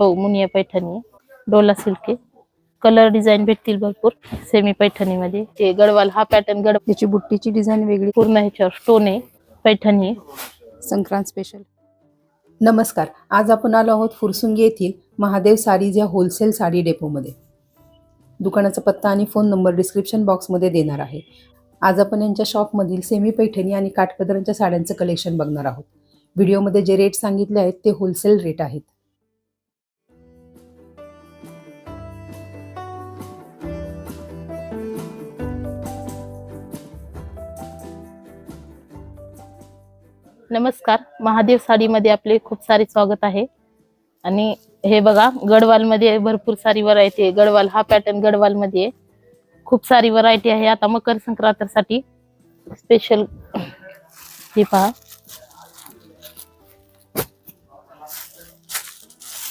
हो Muniya Paithani Dola silk colour design भेटतील भरपूर. सेमी पैठणी मध्ये ते गडवाल हा पॅटर्न गड त्याची बुट्टीची डिझाईन वेगळी. पूर्ण ह्याच्यावर स्टोन आहे. पैठणी. संक्रांत स्पेशल नमस्कार. आज आपण आलो आहोत फुरसुंगी येथील महादेव साडीज या होलसेल साडी डेपोमध्ये दुकानाचा पत्ता आणि फोन नंबर डिस्क्रिप्शन बॉक्समध्ये देणार आहे. आज आपण यांच्या शॉपमधील सेमी पैठणी आणि काठपदरांच्या साड्यांचं कलेक्शन बघणार आहोत. व्हिडिओमध्ये जे रेट सांगितले आहेत ते होलसेल रेट आहेत. नमस्कार. महादेव साडीमध्ये आपले खूप सारे स्वागत आहे. आणि हे बघा गडवाल मध्ये भरपूर सारी व्हरायटी आहे. गडवाल हा पॅटर्न गडवाल मध्ये आहे. खूप सारी व्हरायटी आहे. आता मकर संक्रांतीसाठी स्पेशल हे पहा.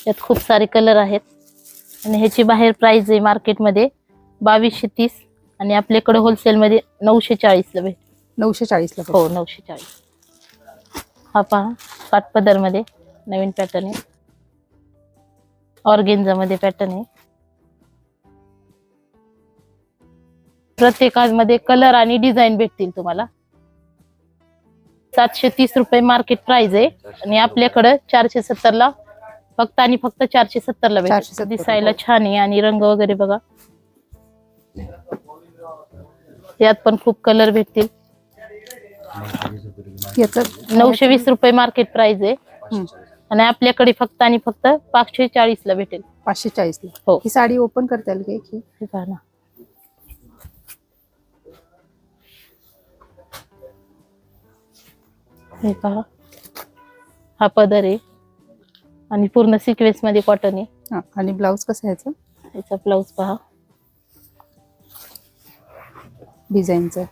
यात खूप सारे कलर आहेत. आणि ह्याची बाहेर प्राइस आहे मार्केटमध्ये बावीसशे तीस. आणि आपल्याकडे होलसेलमध्ये नऊशे चाळीसला भेट नऊशे चाळीसला हो नऊशे चाळीस. हा पहा काठपदरमध्ये नवीन पॅटर्न आहे. ऑर्गेन्झा मध्ये पॅटर्न आहे प्रत्येकामध्ये कलर आणि डिझाईन भेटतील तुम्हाला. सातशे तीस रुपये मार्केट प्राइस आहे आणि आपल्याकडं चारशे सत्तर ला फक्त आणि फक्त चारशे सत्तर ला 470 भेटेल दिसायला छान आहे आणि रंग वगैरे बघा. यात पण खूप कलर भेटतील. याचं नऊशे वीस रुपये मार्केट प्राइस आहे. आणि आपल्याकडे फक्त आणि फक्त पाचशे चाळीस ला भेटेल. पाचशे चाळीसला हो. ही साडी ओपन करता येईल का ना. हे पहा. हा पदर आहे. आणि पूर्ण सिक्वेन्समध्ये कॉटन आहे. हा आणि ब्लाऊज कसं याचं? याचा ब्लाऊज पहा. डिझाईनचं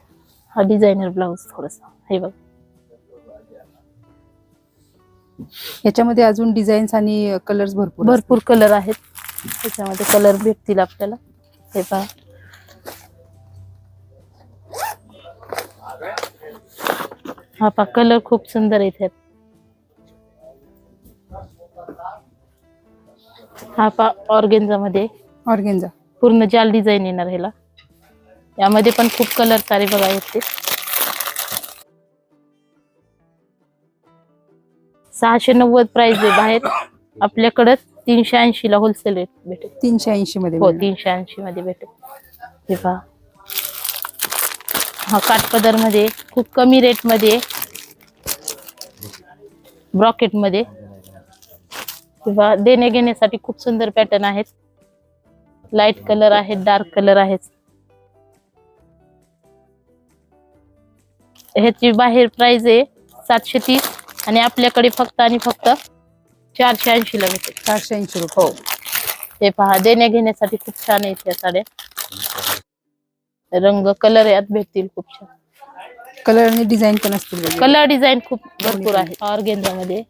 हा डिझायनर ब्लाऊज थोडासा. हे बघ. याच्यामध्ये अजून डिझाईन्स आणि कलर्स भरपूर भरपूर कलर आहेत. त्याच्यामध्ये कलर भेटतील आपल्याला. हे पहा. हा पहा कलर खूप सुंदर आहेत ह्यात हा पहा ऑर्गेन्झा मध्ये ऑर्गेन्झा. पूर्ण जाल डिझाईन येणार ह्याला. यामध्ये पण खूप कलर सारे बघा आहेत सहाशे नव्वद प्राइस आहे बाहेर आपल्याकडं तीनशे ऐंशी ला होलसेल रेट भेटेल. तीनशे ऐंशी मध्ये हो. तीनशे ऐंशी मध्ये भेटेल. हे पहा. हा काठपदरमध्ये खूप कमी रेटमध्ये ब्रॉकेटमध्ये. किंवा देणे घेण्यासाठी खूप सुंदर पॅटर्न आहेत. लाइट कलर आहेत डार्क कलर आहेत. ह्याची बाहेर प्राइस आहे सातशे तीस. आणि आपल्याकडे फक्त आणि फक्त चारशे ऐंशी ला भेटेल चारशे ऐंशी रुपये. हो. हे पहा देण्या घेण्यासाठी खूप छान आहेत या साड्या. रंग कलर यात भेटतील खूप छान. कलर आणि डिझाईन पण असतील. कलर डिझाईन खूप भरपूर आहे. ऑर्गेन्झा मध्ये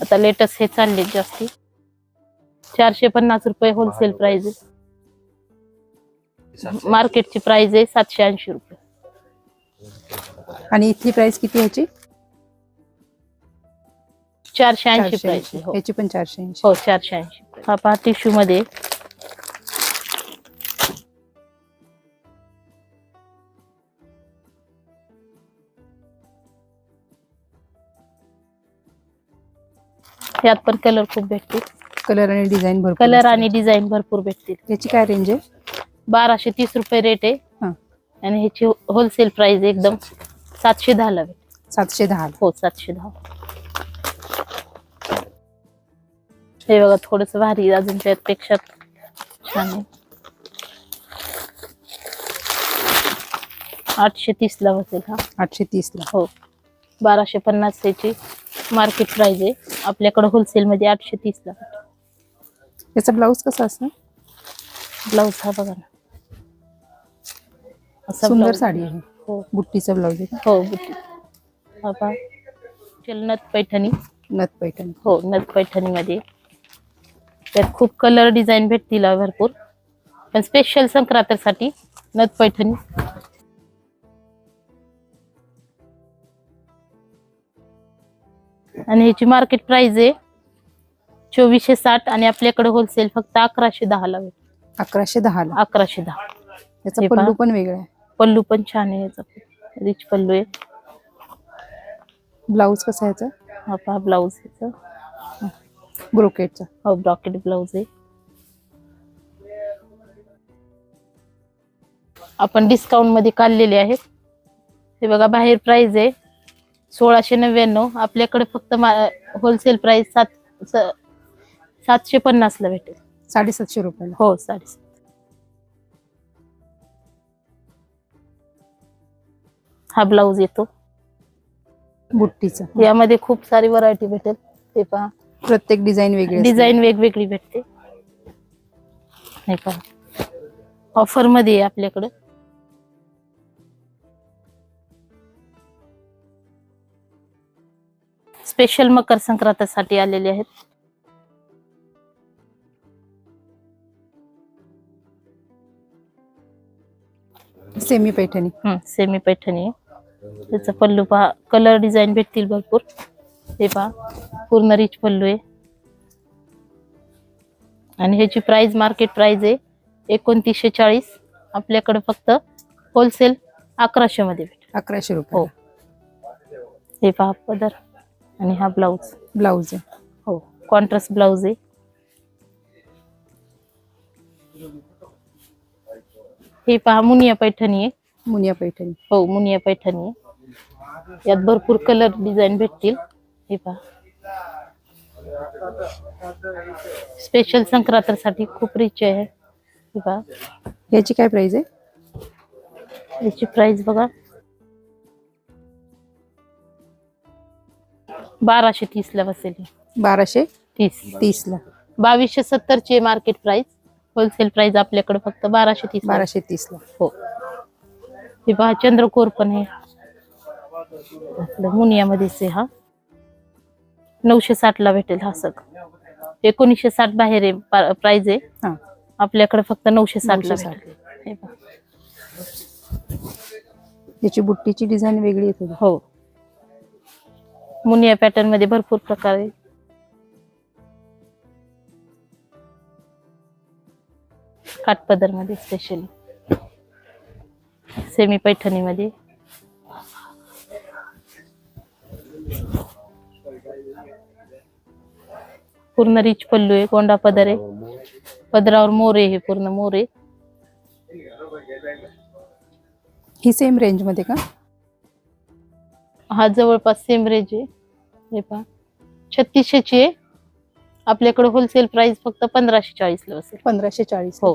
आता लेटेस्ट हे चालले जास्ती. चारशे पन्नास रुपये होलसेल प्राइस आहे. मार्केटची प्राइस आहे सातशे ऐंशी रुपये. आणि इथली प्राइस किती ह्याची चारशे ऐंशी चारशे प्राइस ऐंशी आहे हो. ह्याची पण चारशे ऐंशी. हो चारशे ऐंशी. हा पहा टिश्यू मध्ये. यात पण कलर खूप भेटतील. कलर आणि डिझाईन भरपूर कलर. आणि डिझाईन भरपूर भेटतील. याची काय रेंज आहे? बाराशे तीस रुपये रेट आहे. हा. आणि ह्याची होलसेल प्राइस एकदम सातशे. दहा ला भेटेल सातशे दहा हो सातशे दहा हे बघा थोडस भारी अजून त्यापेक्षा. छान आहे. आठशे तीस ला बसेल हा. आठशे तीस ला. हो. बाराशे पन्नास याची मार्केट प्राइस आहे. आपल्याकडे होलसेल मध्ये आठशे तीस ला. याचा ब्लाऊज कसा असणार ब्लाऊज हा बघा ना. असा सुंदर blouse. साडी आहे. हो. बुट्टीचा ब्लाऊज आहे. हो बुटी हा पहा. चलनत पैठणी. नथ पैठण. हो नथ पैठणी मध्ये त्यात खूप कलर डिझाईन भेटतील भरपूर. पण स्पेशल संक्रांतीसाठी नथ पैठणी. आणि ह्याची मार्केट प्राइस आहे चोवीसशे साठ आणि आपल्याकडे होलसेल फक्त अकराशे दहाला भेटेल अकराशे दहाला अकराशे दहा. याचा पल्लू. पण वेगळा आहे. पल्लू पण छान आहे याचा. रिच पल्लू आहे. ब्लाऊज कसा आहे याचा? हा ब्लाऊज याचा. ब्रोकेटचा. हो ब्रॉकेट ब्लाऊज आहे. आपण डिस्काउंटमध्ये काढलेले आहेत. हे बघा बाहेर प्राइस आहे. सोळाशे नव्याण्णव. आपल्याकडे फक्त होलसेल प्राइस सात स- सातशे पन्नास ला भेटेल. साडेसातशे रुपयाला. हो साडेसात. हा ब्लाऊज येतो. बुट्टीचा. यामध्ये खूप सारी व्हरायटी भेटेल. ते पहा. प्रत्येक डिझाईन वेगळी. डिझाईन वेगवेगळी भेटते. हे पहा. ऑफरमध्ये आहे आपल्याकडे. स्पेशल मकर संक्रांतीसाठी आलेले आहेत. सेमी पैठणी सेमी पैठणी आहे. त्याचा पल्लू पहा. कलर डिझाईन भेटतील भरपूर. हे पहा पूर्ण रिच पल्लू आहे. आणि ह्याची प्राइस मार्केट प्राइस आहे एकोणतीसशे चाळीस. आपल्याकडे फक्त होलसेल अकराशे मध्ये भेटेल. अकराशे हो रुपये. हे. पहा पदर. आणि हा ब्लाऊज ब्लाऊज आहे. हो कॉन्ट्रास्ट ब्लाऊज आहे. हे पहा मुनिया पैठणी आहे. मुनिया पैठणी. हो मुनिया पैठणी आहे. यात भरपूर कलर डिझाईन भेटतील. हे पहा स्पेशल संक्रांतीसाठी खूप रिच आहे. हे पहा याची काय प्राइस आहे? याची प्राइस बघा. बाराशे तीस ला बसेल. बाराशे तीस. तीस ला. बावीसशे सत्तरची मार्केट प्राइस होलसेल प्राइस आपल्याकडे फक्त बाराशे तीस. बाराशे तीस ला. हो. हे पहा चंद्रकोर पण आहे. आपलं मुनियामध्येच आहे हा. नऊशे साठ ला भेटेल हा सग एकोणीसशे साठ बाहेर आहे प्राइस आहे. हा. आपल्याकडे फक्त नऊशे साठ ला 960. भेटेल. हे. याची बुट्टीची डिझाईन वेगळी येते. हो. मुनिया पॅटर्नमध्ये भरपूर प्रकार आहे. काठपदरमध्ये स्पेशली सेमी पैठणी मध्ये पूर्ण रिच पल्लू आहे गोंडा पदर आहे. पदरावर मोरे हे पूर्ण मोरे ही सेम रेंजमध्ये का? हा जवळपास सेम रेंज आहे. हे पहा. छत्तीसशेची आहे. आपल्याकडे होलसेल प्राइस फक्त पंधराशे चाळीस ला बसेल. पंधराशे चाळीस. हो.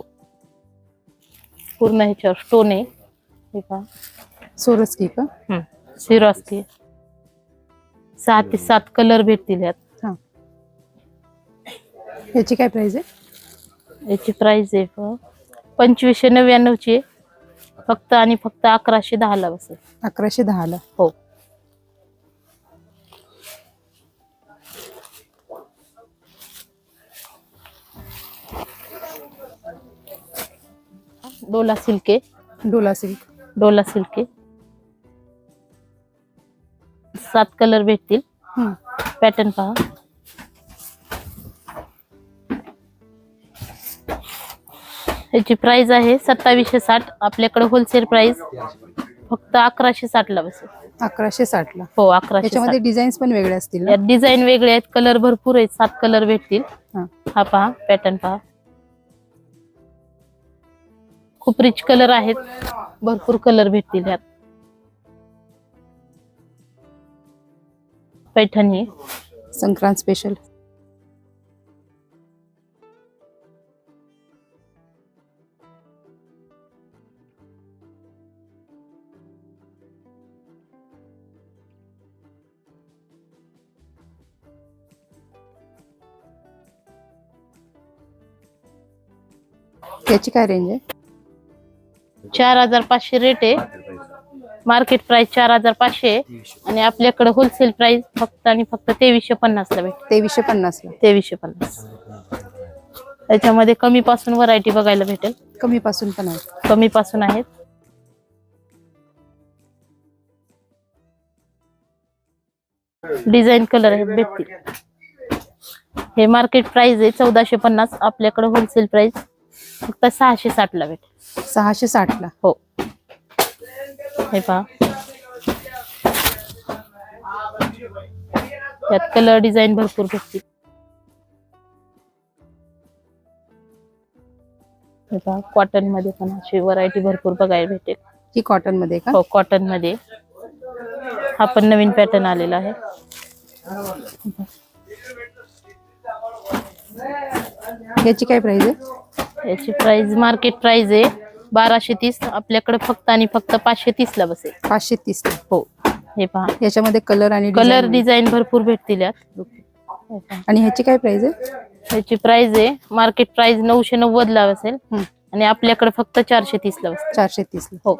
पूर्ण ह्याच्यावर स्टोन आहे. हे पहा. सोरस की? का सिरॉस्की सहा ते सात कलर भेटतील यात. हा याची काय प्राइस आहे? याची प्राइस आहे. पंचवीसशे नव्याण्णवची आहे. फक्त आणि फक्त अकराशे दहा ला बसेल अकराशे दहा ला हो. Dola silk Dola silk. Dola silk सात कलर भेटतील. हम्म. पॅटर्न पहा. याची प्राइस आहे सत्तावीसशे साठ. आपल्याकडे होलसेल प्राइस फक्त अकराशे साठ ला बसेल. अकराशे साठ ला. हो अकराशे याच्यामध्ये डिझाईन्स पण वेगळे असतील ना? यात डिझाईन वेगळे आहेत कलर भरपूर आहेत सात कलर भेटतील. हा. हा पहा पॅटर्न पहा. खूप रिच कलर आहेत. भरपूर कलर भेटतील यात. पैठणी संक्रांत स्पेशल याची काय रेंज आहे? चार हजार पाचशे रेट आहे. मार्केट प्राइस चार हजार पाचशे आहे. आणि आपल्याकडे होलसेल प्राइस फक्त आणि फक्त तेवीसशे पन्नास ला भेटते. तेवीसशे पन्नास ला. तेवीसशे पन्नास. त्याच्यामध्ये कमी पासून व्हरायटी बघायला भेटेल. कमी पासून पण आहे. कमी पासून आहेत. डिझाईन कलर आहेत भेटतील. हे मार्केट प्राइस आहे चौदाशे पन्नास. आपल्याकडे होलसेल प्राइस फक्त सहाशे साठ ला भेटेल. सहाशे साठला. हो. हे पहा. त्यात कलर डिझाईन भरपूर भेटतील. हे कॉटनमध्ये पण अशी व्हरायटी भरपूर बघायला भेटेल. ही कॉटनमध्ये का? हो कॉटनमध्ये. हा पण नवीन पॅटर्न आलेला आहे. याची काय प्राइस आहे? याची प्राइस मार्केट प्राइस आहे बाराशे तीस. आपल्याकडे फक्त आणि फक्त पाचशे तीस ला बसेल. पाचशे तीस हो. हे पहा. याच्यामध्ये कलर आणि कलर डिझाईन भरपूर भेटतील यात. आणि ह्याची काय प्राइस आहे? याची प्राइस आहे मार्केट प्राइस नऊशे नव्वद ला बसेल. आणि आपल्याकडे फक्त चारशे तीस ला बसेल. चारशे तीस हो.